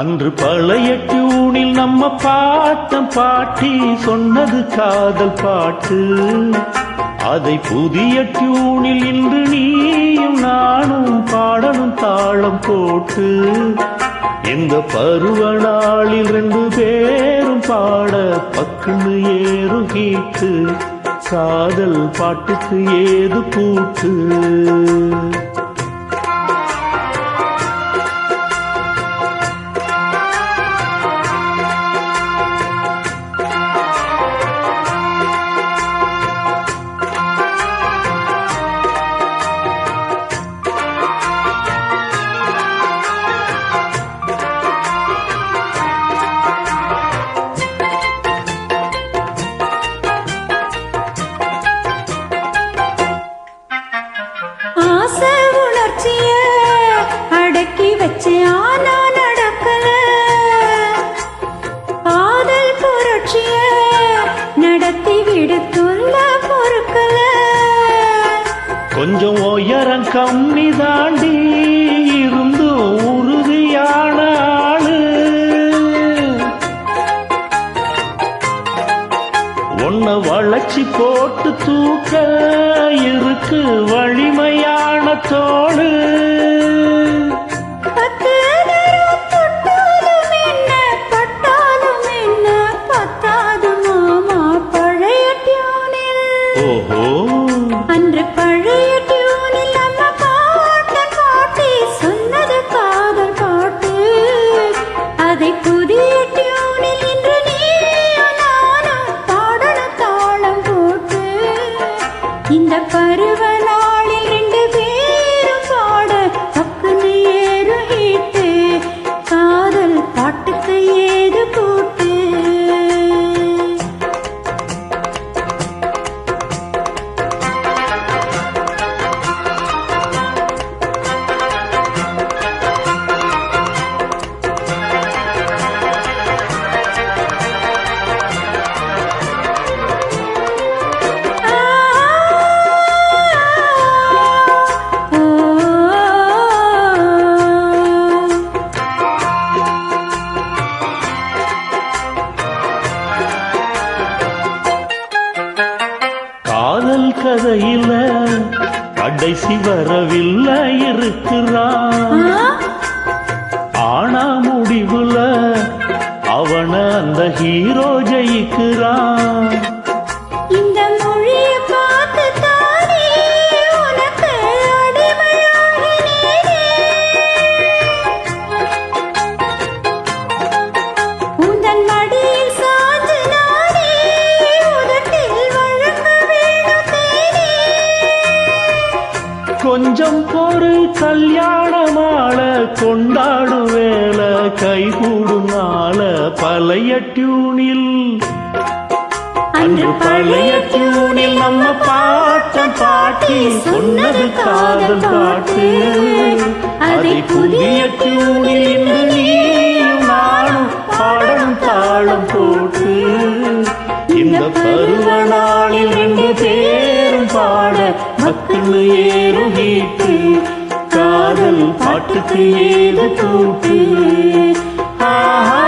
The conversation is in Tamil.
அன்று பழைய டியூனில் நம்ம பாட்டம் பாட்டி சொன்னது காதல் பாட்டு. அதை புதிய டியூனில் இன்று நீயும் நானும் பாடணும் தாளம் போட்டு. இந்த பருவ நாளில் ரெண்டு பேரும் பாட பக்குன்னு ஏறும் கீட்டு காதல் பாட்டுக்கு ஏது கூட்டு? வச்சு ஆனா நடக்கல. ஆதல் புரட்சிய நடத்தி விடுத்துள்ள பொறுக்கல கொஞ்சம் உயரம் கம்மி தாண்டி இருந்து உறுதியான ஆளு. உன்னை வளைச்சி போட்டு தூக்க இருக்கு வலிமையான தோடு. அன்று பழைய கதையில கடைசி வரவில்லை இருக்கிறான். ஆனா முடிவுல அவன அந்த ஹீரோ ஜெயிக்கிறான். ஒரு கல்யாணமால கொண்டாடும் வேலை கைகூடும் நாள பழைய டியூனில். அன்று பழைய டியூனில் நம்ம பாட்டம் பாட்டி சொன்னது காதல் பாட்டு. அதை புதிய டியூனில் இன்று நீயும் நானும் பாடணும் தாளம் போட்டு. இந்த பருவ நாளில் ரெண்டு பேரும் பாட மக்கள் ஏறும் வீட்டு காதல் பாட்டுக்கு ஏது கூட்டு ஆஹா.